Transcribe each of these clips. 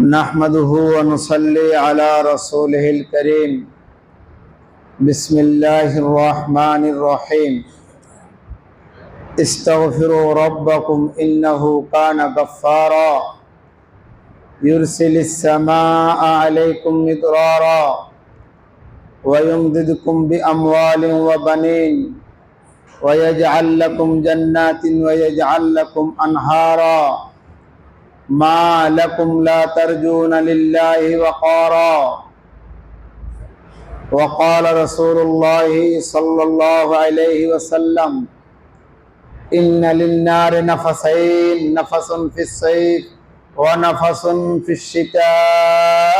نحمده ونصلي على رسوله الكريم. بسم الله الرحمن الرحيم. استغفروا ربكم إنه كان غفارا. يرسل السماء عليكم مدرارا. ويمددكم بأموال وبنين. ويجعل لكم جنات ويجعل لكم أنهارا. ما لكم لا ترجون لله وقارا وقال رسول الله صلى الله عليه وسلم إن للنار نفسين نفس في الصيف ونفس في الشتاء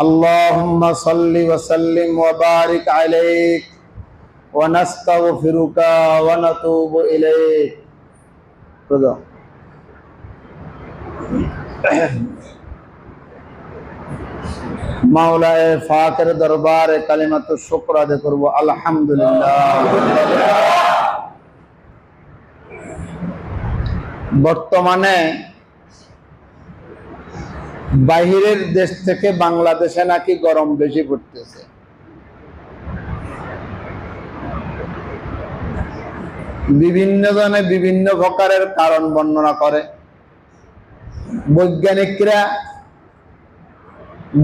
اللهم صل وسلم وبارك عليك ونستغفرك ونتوب إليك. رضا মাওলায় ফাকের দরবারে কালিমাত শুক্র আদায় করব, আলহামদুলিল্লাহ। বর্তমানে বাহিরের দেশ থেকে বাংলাদেশে নাকি গরম বেশি পড়তেছে। বিভিন্ন জনে বিভিন্ন প্রকারের কারণ বর্ণনা করে। বৈজ্ঞানিকরা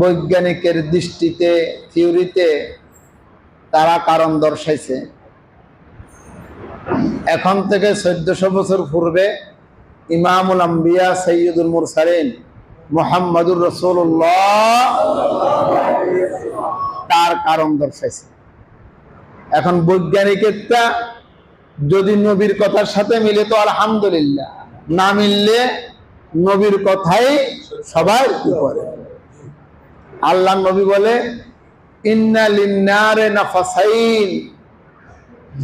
বৈজ্ঞানিকের দৃষ্টিতে, থিওরিতে তারা কারণ দর্শাইছে। এখন থেকে চোদ্দশো বছর পূর্বে ইমামুল আম্বিয়া সৈয়দুল মুরসালিন মোহাম্মদুর রসুল্লাহ তার কারণ দর্শাইছে। এখন বৈজ্ঞানিকেরটা যদি নবীর কথার সাথে মিলে তো আলহামদুলিল্লাহ, না মিললে নবীর কথাই সবাই কি করে? আল্লাহ নবী বলে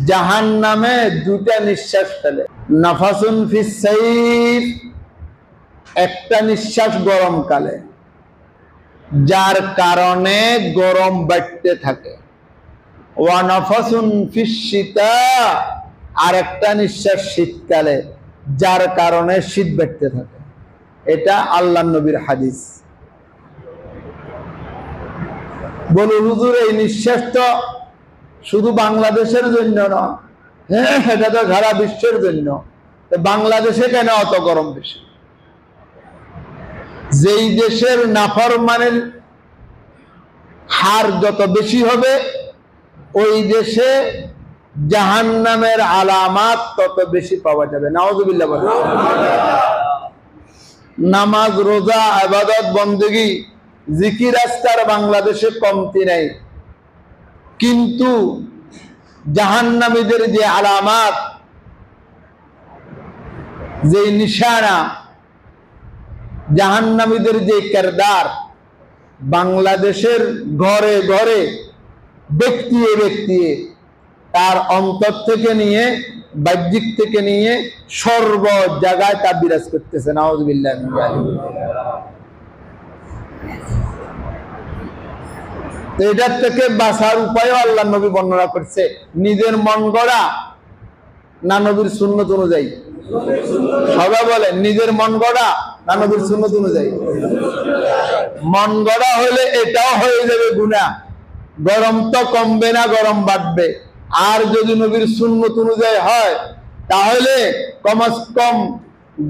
জাহান নামে দুটা নিঃশ্বাস ফেলে। নাফাসুন একটা নিঃশ্বাস গরমকালে, যার কারণে গরম বাড়তে থাকে। আর একটা নিঃশ্বাস শীতকালে, যার কারণে শীত বাড়তে থাকে। এটা আল্লাহ নবীর হাদিস। বলু, হুজুর, এই নিঃশ্বাস তো শুধু বাংলাদেশের জন্য না হ্যাঁ এটা তো সারা বিশ্বের জন্য। বাংলাদেশে কেন অত গরম বেশি? যেই দেশের নাফরমানের হার যত বেশি হবে, ওই দেশে জাহান নামের আলামাত তত বেশি পাওয়া যাবে। নাওজুবিল্লাহ বলে নামাজ, রোজা, আবাদত, বন্দগি, জিকির আস্তার বাংলাদেশে কমতি নাই। কিন্তু জাহান্নামীদের যে আলামাত যে নিশানা, জাহান্নামীদের যে কেরদার, বাংলাদেশের ঘরে ঘরে ব্যক্তি ব্যক্তি তার অন্তর থেকে নিয়ে বাহ্যিক থেকে নিয়ে সর্ব জায়গায় তা বিরাজ করতেছে এটার থেকে বাঁচার উপায়ও আল্লাহ নবী বর্ণনা করছে। নিজের মন গড়া না নবীর সুন্নত অনুযায়ী? সবাই বলে, নিজের মন গড়া না নবীর সুন্নত অনুযায়ী? মন গড়া হলে এটাও হয়ে যাবে গুণা গরম তো কমবে না, গরম বাড়বে। আর যদি নবীর সুন্নত অনুযায়ী হয়, তাহলে কমাস কম,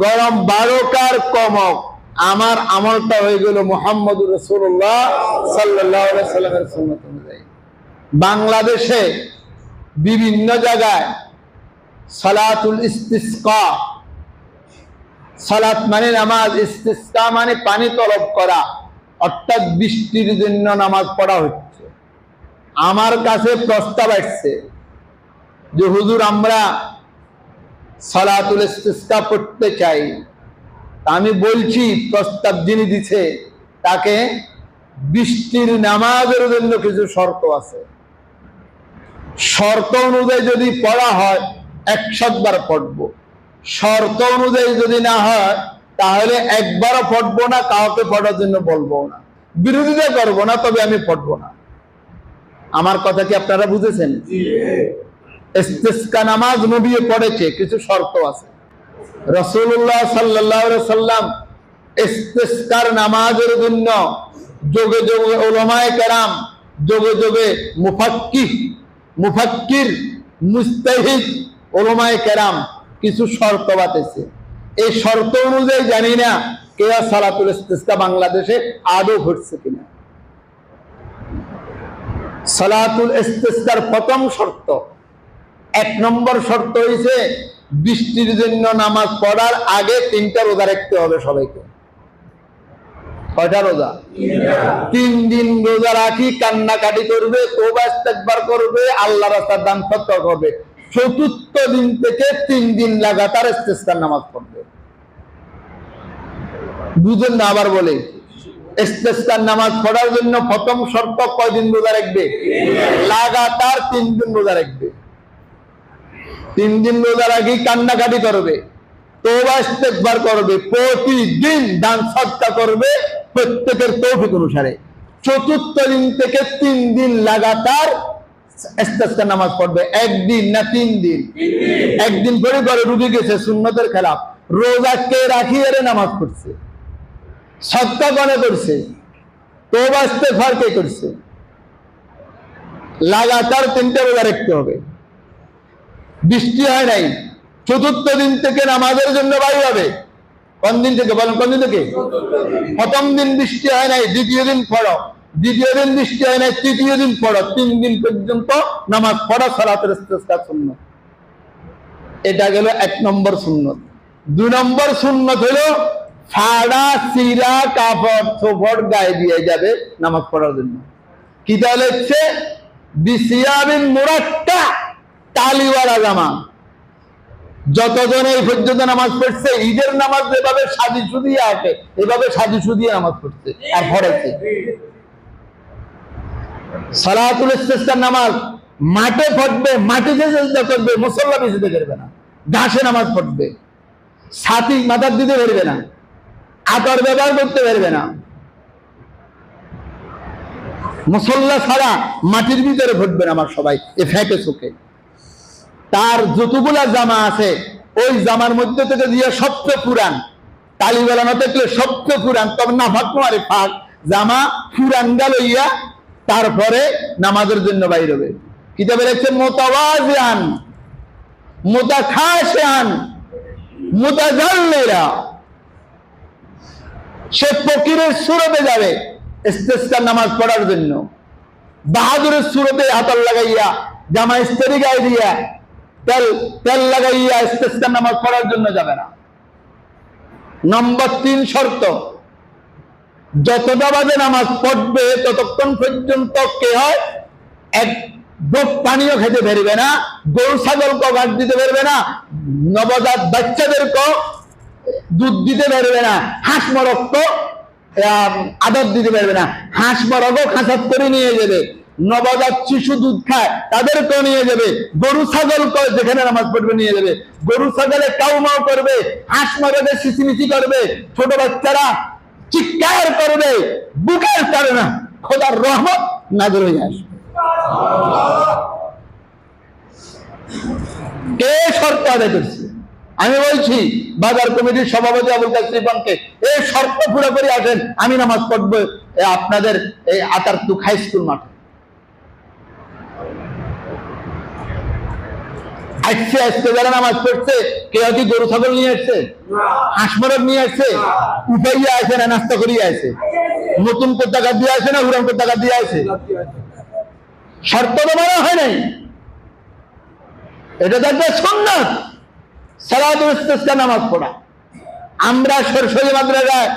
গরম বারোকার কমক। আমার আমলটা হয়ে গেল মোহাম্মদ রসুল্লাহ সাল্লাহ সাল্লামের সুন্নত অনুযায়ী। বাংলাদেশে বিভিন্ন জায়গায় সালাতুল ইস্তিসকা, সালাত মানে নামাজ, ইস্তিসকা মানে পানি তলব করা, অর্থাৎ বৃষ্টির জন্য নামাজ পড়া হচ্ছে। আমার কাছে প্রস্তাব আসছে যে হুজুর, আমরা সালাতুল ইস্তিসকা পড়তে চাই। আমি বলছি, প্রস্তাব যিনি দিছে, তাকে বৃষ্টির নামাজের জন্য কিছু শর্ত আছে। শর্ত অনুযায়ী যদি পড়া হয়, একশতবার পড়ব। শর্ত অনুযায়ী যদি না হয়, তাহলে একবারও পড়ব না, কাউকে পড়ার জন্য বলব না। বিরোধিতা করব না, তবে আমি পড়ব না। আমার কথা কি আপনারা বুঝেছেন? ইস্তিসকা নামাজ নবী পড়েছে কিছু শর্ত আছে। রসুল্লাহ সাল্লাহ সাল্লাম ইস্তেস্কার নামাজের জন্য যোগে যোগে ওলমায়ে কেরাম যোগে যোগে মুফাক্কি মুফাক্কির মুস্তাহিদ ওলমায়ে কেরাম কিছু শর্ত বাতেছে এই শর্ত অনুযায়ী জানি না কেয়া সালাতুল ইস্তেস্কা বাংলাদেশে আদৌ ঘটছে কিনা। সালাতুল ইস্তেস্কার প্রথম শর্ত। এক নম্বর শর্ত হইছে বৃষ্টির জন্য নামাজ পড়ার আগে তিনটা রোজা রাখতে হবে সবাইকে। কয়টা রোজা? তিন দিন রোজা রাখি, কান্নাকাটি করবে তোবা ইস্তেকবার করবে আল্লাহ রাস্তার দান সত্য করবে চতুর্থ দিন থেকে তিন দিন লাগাতার ইস্তেস্কার নামাজ পড়বে। বুঝেন না আবার বলে নামাজ পড়ার জন্য প্রথম শর্ত কয়দিন রোজা রাখবে? লাগাতার তিন দিন রোজা রাখবে। তিন দিন রোজা রাখি কান্নাকাটি করবে তোবা করবে, প্রতিদিন দান সৎকা করবে প্রত্যেকের তৌফিক অনুসারে। চতুর্থ দিন থেকে তিন দিন লাগাতার নামাজ পড়বে, একদিন না তিন দিন একদিন পরে পরে রুগী গেছে সুন্নতের খেলাফ। রোজা কে রাখি এরে নামাজ পড়ছে? সৎকা গনে করছে তোবা ইস্তেগফার কে করছে? লাগাতার তিনটে রোজা রাখতে হবে। বৃষ্টি হয় নাই, চতুর্থ দিন থেকে নামাজের জন্য বাড়ি হবে। কোন দিন থেকে বলেন, কোন দিন থেকে? প্রথম দিন বৃষ্টি হয় নাই, দ্বিতীয় দিন পড়ো দ্বিতীয় দিন বৃষ্টি হয় নাই, তৃতীয় দিন পড়ো তিন দিন পর্যন্ত নামাজ পড়া সালাতের শূন্য এটা গেল এক নম্বর শূন্য দুই নম্বর শূন্য হলো ফাড়া সিরা, কাপড় সোপড় গায়ে দিয়ে যাবে নামাজ পড়ার জন্য। কি তাহলে হচ্ছে? বিসিয়াবিন তালিওয়ালা জামা যতজন এই পর্যন্ত নামাজ পড়ছে, ঈদের নামাজ যেভাবে সাজি সুদিয়ে আছে এভাবে সাজি সুদিয়ে নামাজ পড়ছে, আর পড়েছে সালাতুল নামাজ মাঠে পড়বে মাটিতে চেষ্টা করবে, মুসল্লা বেশিতে করবে না। ঘাসে নামাজ পড়বে। ছাতি মাথার দিতে পারবে না। আতর ব্যবহার করতে পারবে না। মুসল্লা ছাড়া মাটির ভিতরে ফুটবে না আমার সবাই, এ ফেঁকে চোখে। তার যতগুলা জামা আছে, ওই জামার মধ্যে থেকে দিয়ে সবচেয়ে পুরান। তালিবেলা না থাকলে সবচেয়ে পুরান, তবে না ফাঁক মারে ফাঁক, জামা পুরান গা লইয়া তারপরে নামাজের জন্য বাইর হবে। কিতাবে লিখছে মোতাওয়াজিয়ান, মোতাখাশিয়ান মোতাজাল্লিরা সে ফকিরের সুরতে যাবে ইস্তেস্কার নামাজ পড়ার জন্য। বাহাদুরের সুরতে হাতল লাগাইয়া, জামা ইস্তেরি গায়ে দিয়া, তেল তেল লাগাইয়া ইস্তেস্কার নামাজ পড়ার জন্য যাবে না। নম্বর তিন শর্ত, যতটা বাজে নামাজ পড়বে ততক্ষণ পর্যন্ত কে হয়? এক ডোপ পানিও খেতে পারবে না, গরু ছাগলকে ঘাট দিতে পারবে না, নবজাত বাচ্চাদেরকেও দুধ দিতে পারবে না, হাঁস মরককে আদর দিতে পারবে না। হাঁস মরকও খাঁচাত করে নিয়ে যাবে। নবজাত শিশু দুধ খায়, তাদেরকেও নিয়ে যাবে। গরু ছাগল যেখানে নামাজ পড়বে নিয়ে যাবে। গরু, ছাগলে কাউ মাও করবে, হাঁস মরকে সিসিমিচি করবে। ছোট বাচ্চারা চিৎকার করবে, বুকের পারে না খোদার রহমত নাজর হয়ে আসবে। কে আদায় করছে? আমি বলছি, বাজার কমিটির সভাপতি আবুল কাসির এই শর্ত পুরোপুরি আসেন, আমি নামাজ পড়ব আপনাদের এই আতারতুক হাই স্কুল মাঠে। আসছে আজকে যারা নামাজ পড়ছে, কেউ কি গরু, ছাগল নিয়ে আসছে? হাঁস মরক নিয়ে আসছে? উঠাইয়া আসে না, নাস্তা করিয়া আসে? নতুন কোথাকা দিয়ে আসে না, উড়ান কোথাকা দিয়ে আসে? শর্ত তো মানা হয় নাই। এটা দেখবে সন্ন্যাস ইস্তেস্কা নামাজ পড়া। আমরা সরস্বতী মাদ্রাসায়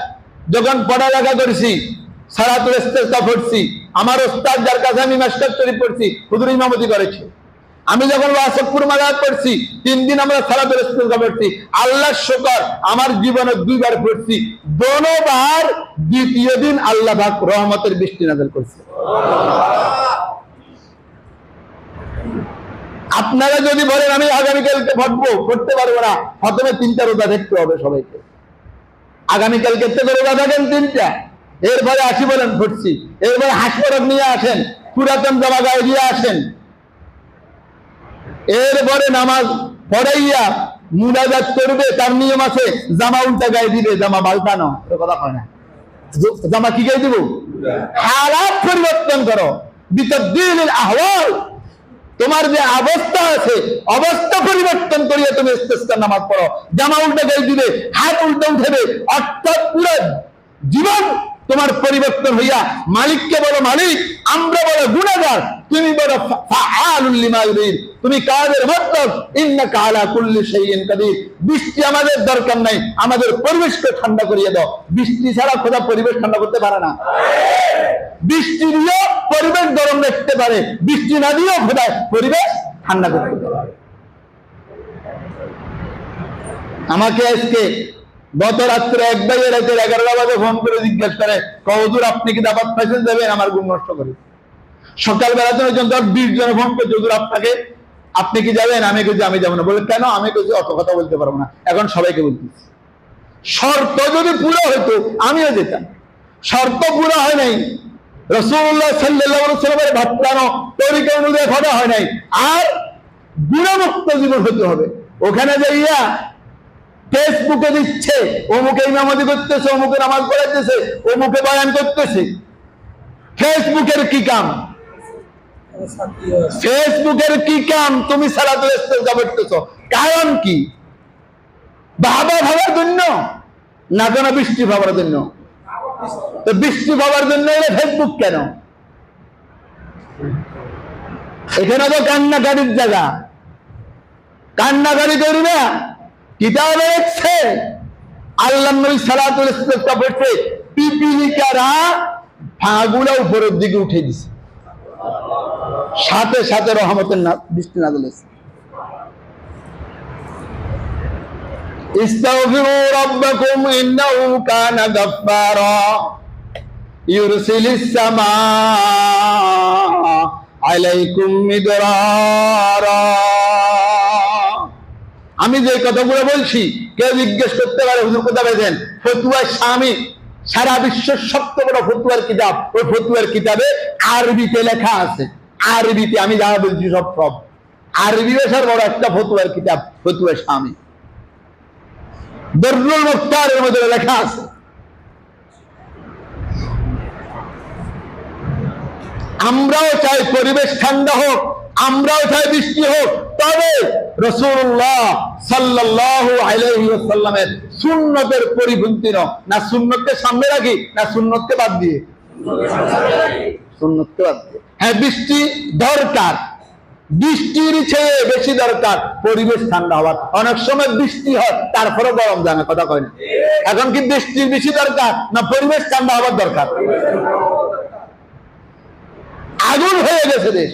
যখন পড়ালেখা করছি, সালাতুল ইস্তেস্কা পড়ছি, আমার ওস্তাদ যার কাছে আমি মাস্টার শরীফ পড়ছি, হুজুর ইমামতি করেছি। আমি যখন ওয়াসফপুর মাজার পড়ছি, তিন দিন আমরা সালাতুল ইস্তেস্কা পড়ছি। আল্লাহ শুকর, আমার জীবনে দুইবার পড়ছি। দোনোবার দ্বিতীয় দিন আল্লাহ রহমতের বৃষ্টি নাজল করছে। আপনারা যদি বলেন আমি আগামীকালকে ভটবো করতে পারব না প্রথমে তিনটা রোজা দেখতে হবে সবাইকে। আগামীকালকে থেকে রোজা থাকেন তিনটা। এরপরে আসি বলেন ফুটছি এরপরে হাসপাতাল নিয়ে আসেন পুরাতন জামা গায়ে দিয়ে আসেন। এরপরে নামাজ পড়াইয়া মুনাজাত করবে তার নিয়ম আছে জামা উল্টা গায়ে দিবে জামা এ কথা কয় না। জামা কি গায়ে দিব? হালাত পরিবর্তন করো। বিতদ্দিল আহওয়াল। তোমার যে অবস্থা আছে, অবস্থা পরিবর্তন করিয়া তুমি ইস্তেস্কার নামাজ পড়ো। জামা উল্টে গাই দিবে হাত উল্টে উঠেবে অর্থাৎ পুরো জীবন তোমার পরিবর্তন হইয়া মালিককে বলো মালিক, আমরা বলো গুণাগার, তুমি বলো তুমি কাদের মতলব ইন্নাকা আলা কুল্লি শাইইন কাদির। বৃষ্টি আমাদের দরকার নাই, আমাদের পরিবেশকে ঠান্ডা করিয়ে দাও। বৃষ্টি ছাড়া খোদা পরিবেশ ঠান্ডা করতে পারে না। বৃষ্টি দিয়েও পরিবেশ গরম রাখতে পারে, বৃষ্টি না দিয়েও খোদায় পরিবেশ ঠান্ডা করতে পারে। আমাকে আজকে গত রাত্রে এক ভাইয়ের রাতের এগারোটা বাজে ফোন করে জিজ্ঞেস করে কহুদুর আপনি কি দাবাত পাইছেন? দেবেন, আমার গুণ নষ্ট করে। সকালবেলা তো দশ বিশ জন ফোন করছে, হুজুর, আপনাকে, আপনি কি যাবেন? আমি কিছু আমি যাব না। বলে, কেন? আমি কিছু অত কথা বলতে পারব না। এখন সবাইকে বলতেছি। শর্ত যদি পুরো হতো আমিও যেতাম। শর্ত পুরো হয় নাই। রসুল্লাহ সাল্লাহ সাল্লামের ভাতলানো তরিকা অনুযায়ী ঘটা হয় নাই। আর গুণমুক্ত জীবন হতে হবে। ওখানে যাইয়া ফেসবুকে দিচ্ছে, অমুকে ইমামতি করতেছে, অমুকে নামাজ পড়াইতেছে, অমুকে বয়ান করতেছে। ফেসবুকের কি কাম? ফেসবুকের কি কাম? তুমি সারা সালাতুল ইস্তেজা করতেছো। কারণ কি? বাবা ভাবার জন্য না কেন বৃষ্টি ভাবার জন্য? তো বৃষ্টি ভাবার জন্য এলে ফেসবুক কেন? এখানে তো কান্নাকারির জায়গা। কান্নাকারি করবে কিতাবে দেখছে আল্লাহ নবী সালাতুল ইস্তেজা পড়ছে পিপিলিকারা ফাগুলা উপরের দিকে উঠে দিছে সাথে সাথে রহমতের না বৃষ্টি না দিলেছে استغفروا ربكم إنه كان غفارا يرسل السماء عليكم مدرارا আমি যে কথাগুলো বলছি, কেউ জিজ্ঞেস করতে পারে, হুজুর কথা পেয়েছেন? ফতুয়ার স্বামী, সারা বিশ্বের সবচেয়ে বড় ফতুয়ার কিতাব। ওই ফতুয়ার কিতাবে আরবিতে লেখা আছে। আরবিতে, আমি যা বলছি সব সব। আরবি ভাষার বড় একটা ফতুয়ার কিতাব, ফতুয়ার স্বামী। দরুল মুখতারের মধ্যে লেখা আছে। আমরাও চাই পরিবেশ ঠান্ডা হোক আমরাও চাই বৃষ্টি হোক, তবে রসুল্লাহ সাল্লাল্লাহু আলাইহি ওয়াসাল্লামের সুন্নতের পরিপন্থী ন না সুন্নতকে সামনে রাখি, না সুন্নতকে বাদ দিয়ে। সুন্নতকে বাদ দিয়ে। হ্যাঁ বৃষ্টি দরকার। বৃষ্টির চেয়ে বেশি দরকার পরিবেশ ঠান্ডা হওয়ার। অনেক সময় বৃষ্টি হয় তারপরে গরম জানা কথা কয় না। এখন কি বৃষ্টির বেশি দরকার, না পরিবেশ ঠান্ডা হওয়ার দরকার? আগুন হয়ে গেছে দেশ।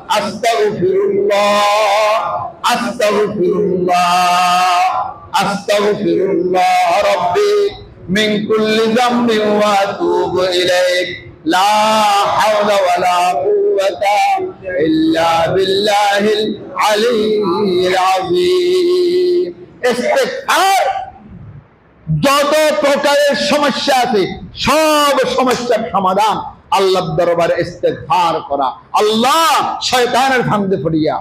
যত প্রকারের সমস্যা আছে সব সমস্যার সমাধান আল্লাহ দরবারে ইস্তেগফার করা। আল্লাহ শয়তানের ভাঙতে পড়িয়া,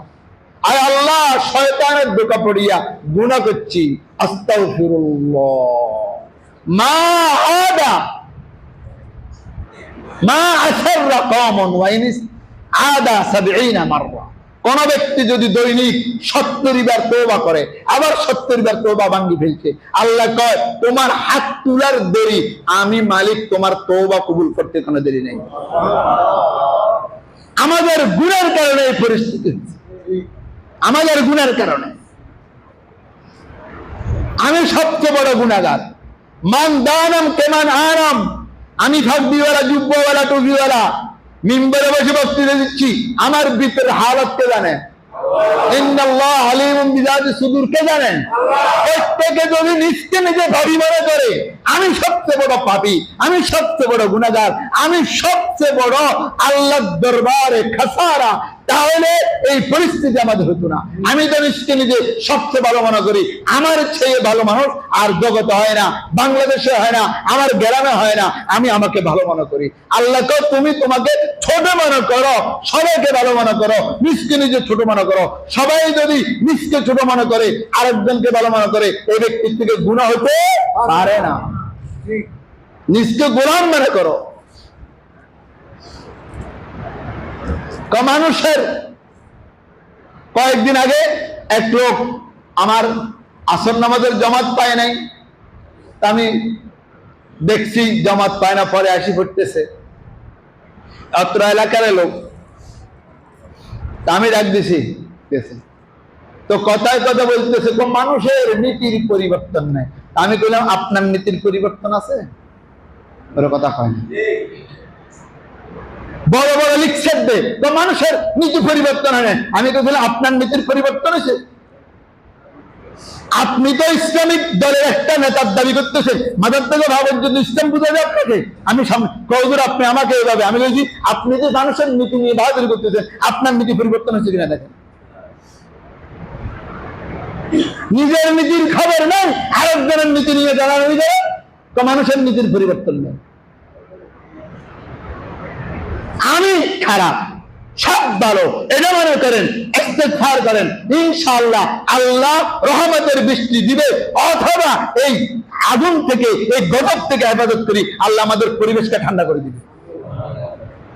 আর আল্লাহ শয়তানের দোকা পড়িয়া গুণা করছি। আস্তা মা আদা মা আদা কোন ব্যক্তি যদি দৈনিক সত্তরি বার তোবা করে, আবার সত্তরি বার তোবা ভাঙ্গি ফেলছে, আল্লাহ কয়, তোমার হাত তুলার দেরি, আমি মালিক, তোমার তোবা কবুল করতে কোনো দেরি নেই। আমাদের গুণের কারণে এই পরিস্থিতি আমাদের গুণের কারণে। আমি সবচেয়ে বড় গুণাগার। মান দানাম কেমান আরাম আমি ফাঁকবিওয়ালা জুব্বওয়ালা টুপিওয়ালা মিম্বরে বসে বক্তৃতা দিচ্ছি। আমার ভিতরে হালত কে জানেন? প্রত্যেকে যদি নিজকে নিজে ভাবি মনে করে আমি সবচেয়ে বড় পাপী আমি সবচেয়ে বড় গুণাগার আমি সবচেয়ে বড় আল্লাহ দরবারে খাসারা তাহলে এই পরিস্থিতি আমাদের হতো না। আমি তো নিজকে নিজে সবচেয়ে ভালো মনে করি আমার চেয়ে ভালো মানুষ আর জগতে হয় না বাংলাদেশে হয় না আমার গ্রামে হয় না আমি আমাকে ভালো মনে করি। আল্লাহকে তুমি তোমাকে ছোট মনে করো সবাইকে ভালো মনে করো নিজকে নিজে ছোট মনে করো। সবাই যদি নিজকে ছোট মনে করে আরেকজনকে ভালো মনে করে এই ব্যক্তির থেকে গুণা হতে পারে না। নিজকে গোলাম মনে করো ক মানুষের কয়েকদিন আগে এক লোক আমার আসর নামাজের জমাত পায় নাই। আমি দেখছি, জমাত পায় না, পরে আসি পড়তেছে। অত্র এলাকার লোক। আমি ডাক দিছি তো কথায় কথা বলতেছে, তো মানুষের নীতির পরিবর্তন নেই। আমি কইলাম, আপনার নীতির পরিবর্তন আছে? ওর কথা হয় না। বড় বড় লিখছে তো মানুষের নীতি পরিবর্তন হয় আমি তো আপনার নীতির পরিবর্তন হয়েছে। আপনি তো ইসলামিক দলের একটা নেতার দাবি করতেছেন। মাদার থেকে ভাবেন যদি ইসলাম বুঝাবে আপনাকে? আমি কৌদুর আপনি আমাকে এভাবে আমি বলছি, আপনি যে মানুষের নীতি নিয়ে বাহাদুরি করতেছেন, আপনার নীতি পরিবর্তন হচ্ছে কিনা দেখেন। নিজের নীতির খবর নেই, আরেকজনের নীতি নিয়ে জানানো যায় তো মানুষের নীতির পরিবর্তন নেই। আমি খারাপ। সব ভালো। এটা মনে করেন, ইস্তেগফার করেন। ইনশাআল্লাহ আল্লাহ রহমতের বৃষ্টি দিবে, অথবা এই আগুন থেকে, এই গজব থেকে হেফাজত করি, আল্লাহ আমাদের পরিবেশকে ঠান্ডা করে দিবে।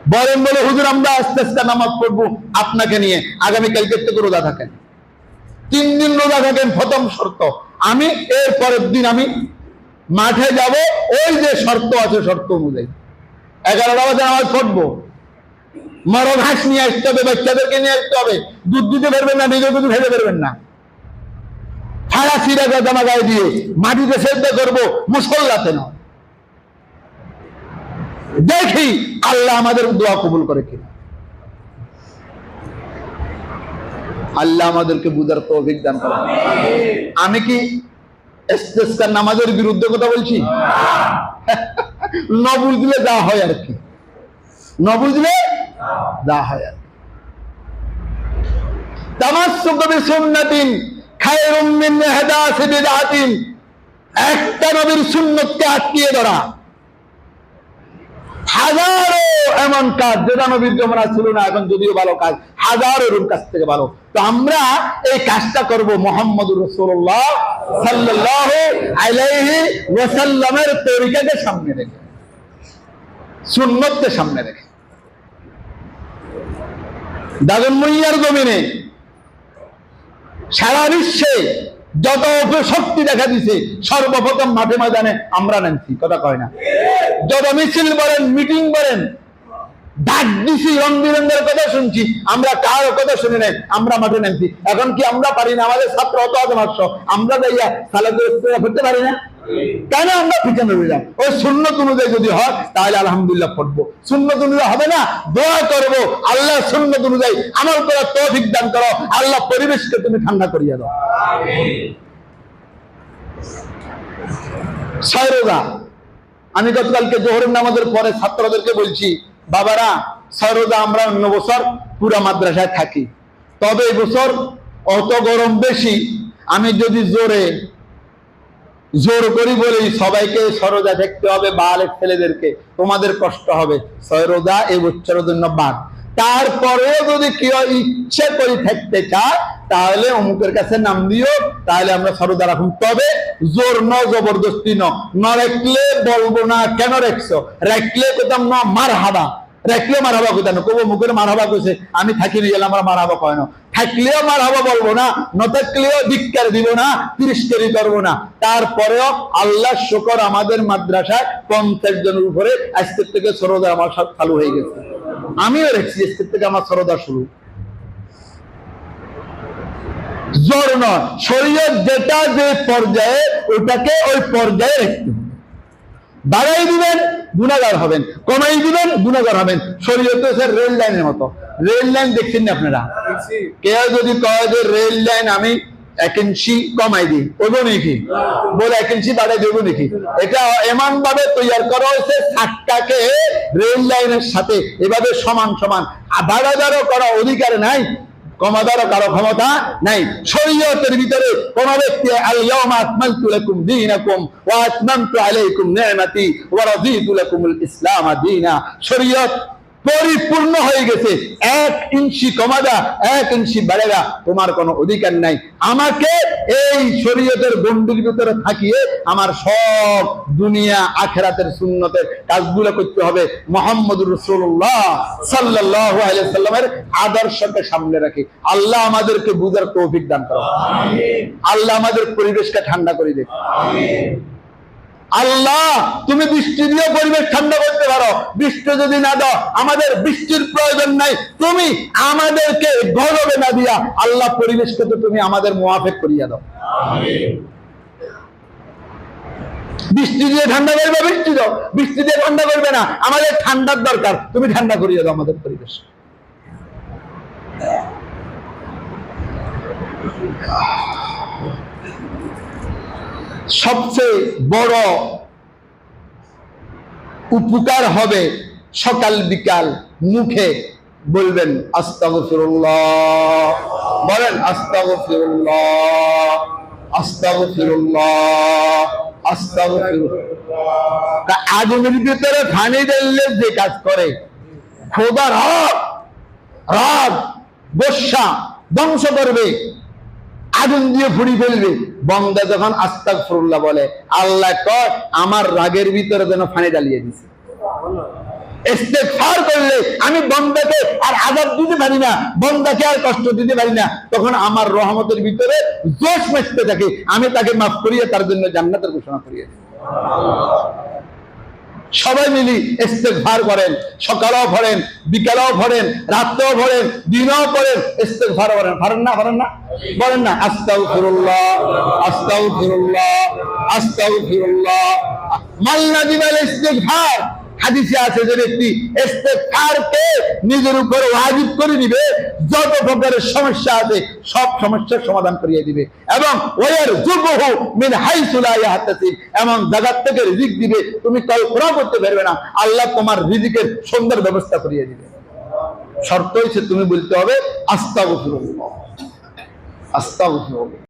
বলেন বলে, হুজুর, আমরা আস্তে আস্তে নামাজ পড়ব আপনাকে নিয়ে। আগামীকালকে থেকে রোজা থাকেন। তিন দিন রোজা থাকেন, প্রথম শর্ত। আমি এর পরের দিন আমি মাঠে যাব, ওই যে শর্ত আছে, শর্ত অনুযায়ী। এগারোটা বাজে নামাজ পড়ব। মরো ঘাস নিয়ে আসতে হবে বাচ্চাদেরকে নিয়ে আসতে হবে। দুধ দিতে পারবেন না নিজে দুধ খেতে পারবেন না। ছাড়া সিরা জামা গায়ে দিয়ে মাটিতে সেদ্ধ করব মুসল্লাতে নয় দেখি আল্লাহ আমাদের দোয়া কবুল করে কিনা। আল্লাহ আমাদেরকে বুঝার তো অভিজ্ঞান করে আমি কি নামাজের বিরুদ্ধে কথা বলছি? ন বুঝলে যা হয় আর কি। ন বুঝলে একটা নবীর সুন্নতকে আটকিয়ে ধরা। হাজারো এমন কাজ যেটা নবীর ছিল না, এখন যদিও ভালো কাজ, হাজারো থেকে ভালো। তো আমরা এই কাজটা করব মোহাম্মদুর রসুল্লাহ তরিকাকে সামনে রেখে, সুন্নতকে সামনে রেখে। দাগন মুইয়ার জমিনে সারা বিশ্বে যত শক্তি দেখা দিছে, সর্বপ্রথম মাঠে ময়দানে আমরা নামছি, কথা কয় না। যত মিছিল বলেন মিটিং বলেন ডাক দিছি, রং বিরঙ্গের কথা শুনছি, আমরা কারও কথা শুনি নাই, আমরা মাঠে নামছি। এখন কি আমরা পারি না? আমাদের ছাত্র অত আছে মাত্র। আমরা যাইয়া তাহলে করতে পারি না? কেন আমরা পিছনে যাই? ওই সুন্নত অনুযায়ী যদি হয়, তাহলে আলহামদুলিল্লাহ পড়ব। সুন্নত অনুযায়ী হবে না? দোয়া করব। আল্লাহ সুন্নত অনুযায়ী আমার করার তৌফিক দান করো। আল্লাহ পরিবেশকে তুমি ঠান্ডা করিয়ে দাও। ছয় আমি গতকালকে জোহরের নামাজের পরে ছাত্রদেরকে বলছি, বাবারা, ছয় আমরা অন্য বছর পুরা মাদ্রাসায় থাকি। তবে এই বছর অত গরম বেশি। আমি যদি জোরে জোর করি বলি সবাইকে সরোজা দেখতে হবে বালের ছেলেদেরকে। তোমাদের কষ্ট হবে। সরোজা এই বছরের জন্য বাদ। তারপরেও যদি কেউ ইচ্ছে করে থাকতে চায়, তাহলে অমুকের কাছে নাম দিও, তাহলে আমরা সরোজা রাখুন। তবে জোর ন জবরদস্তি ন ন রাখলে বলব না, কেন রাখছো? রাখলে কোথাও ন মার হাবা রাখলেও মার হাবা কোথায় কবো মুখের মার হাবা কইছে, আমি থাকি নিয়ে গেলাম আমরা মার হাবা কয় না। থাকলেও মার হাবা বলব না ন থাকলেও ধিক্কার দিব না তিরস্কারি করব না। তারপরেও আল্লাহ শুকর আমাদের মাদ্রাসায় পঞ্চাশ জনের উপরে আজকের থেকে সরোদা আমার সব চালু হয়ে গেছে। আমিও রেখেছি আজকের থেকে আমার সরোদা শুরু। জোর নয় শরীয়ত যেটা যে পর্যায়ে, ওটাকে ওই পর্যায়ে হবে বাড়াই দিবেন, গুণাগার হবেন, কমাই দিবেন, গুণাগার হবেন। শরীয়ত রেল লাইনের মতো। রেল লাইন দেখছেন না আপনারা? কেউ যদি কয় যে রেল লাইন আমি এক ইঞ্চি কমাই দিই ওজন কি বলে এক ইঞ্চি বাড়াই দেবো নাকি? এটা এমন ভাবে তৈরি করা হয়েছে ছাক্কাকে রেল লাইনের সাথে এভাবে সমান সমান। বাড়াদারও করা অধিকার নাই কমাদারও কারও ক্ষমতা নাই। শরীয়তের ভিতরে কোন ব্যক্তি আল-ইয়াউমা আকমালতু লাকুম দীনাকুম ওয়া আতমামতু আলাইকুম নি'মাতি ওয়া রাদিতু লাকুমুল ইসলাম দীনা। শরীয়ত পরিপূর্ণ হয়ে গেছে। এক ইঞ্চি কমাদা এক ইঞ্চি বাড়েগা তোমার কোনো অধিকার নাই। আমাকে এই শরীয়তের গন্ডির ভিতরে থাকিয়ে আমার সব দুনিয়া আখেরাতের সুন্নতের কাজগুলো করতে হবে মোহাম্মদুর রসুল্লাহ সাল্লাহ সাল্লামের আদর্শকে সামনে রাখি। আল্লাহ আমাদেরকে বুঝার তৌফিক দান করো। আল্লাহ আমাদের পরিবেশকে ঠান্ডা করে দেবে আল্লাহ, তুমি বৃষ্টি দিয়ে পরিবেশ ঠান্ডা করতে পারো। বৃষ্টি যদি না দাও, আমাদের বৃষ্টির প্রয়োজন নাই। তুমি আমাদেরকে গরবে না দিয়া, আল্লাহ পরিবেশকে তো তুমি আমাদের মোয়াফেক করিয়া দাও। বৃষ্টি দিয়ে ঠান্ডা করবে, বৃষ্টি দাও। বৃষ্টি দিয়ে ঠান্ডা করবে না, আমাদের ঠান্ডার দরকার। তুমি ঠান্ডা করিয়ে দাও আমাদের পরিবেশ। সবচেয়ে বড় উপকার হবে সকাল বিকাল মুখে বলবেন, আস্তাগফিরুল্লাহ। বলেন, আস্তাগফিরুল্লাহ। আস্তাগফিরুল্লাহ। আস্তাগফিরুল্লাহ। আগুনের ভিতরে ফানি দিলে যে কাজ করে? খোদা রাগ রাগ বর্ষা ধ্বংস করবে, আগুন দিয়ে ফুড়ি ফেলবে। বন্দা যখন আস্তাক ফরুল্লাহ বলে, আল্লাহ কর আমার রাগের ভিতরে যেন ফানি ডালিয়ে দিছে। করলে আমি বন্দাকে আর আজাদ দিতে পারি না, বন্দাকে আর কষ্ট দিতে পারি না। তখন আমার রহমতের ভিতরে জোশ মেসতে থাকে, আমি তাকে মাফ করিয়ে তার জন্য জান্নাতের ঘোষণা করিয়ে সবাই মিলি ভার করেন, সকালেও ভরেন, বিকালেও ভরেন রাত্রেও ভরেন, দিনেও পড়েন ভার করেন। ভরেন না ভরেন না? বলেন না, আস্তাগফিরুল্লাহ আস্তাউ ফিরুল্লাহ মাল্লা দিবাল ইস্তেগফার হাদিসে আছে যে ব্যক্তি নিজের উপর ওয়াজিব করে দিবে, যত প্রকারের সমস্যা আছে সব সমস্যার সমাধান করিয়ে দিবে। এবং ওয়ার যুগহু মিন হাইসু লা ইয়াহতাসিব, এমন জায়গা থেকে রিজিক দিবে, তুমি কল্পনা করতে পারবে না, আল্লাহ তোমার রিজিকের সুন্দর ব্যবস্থা করিয়ে দিবে। শর্ত হচ্ছে তুমি বলতে হবে, আস্তাগফিরুল্লাহ। আস্তাগফিরুল্লাহ।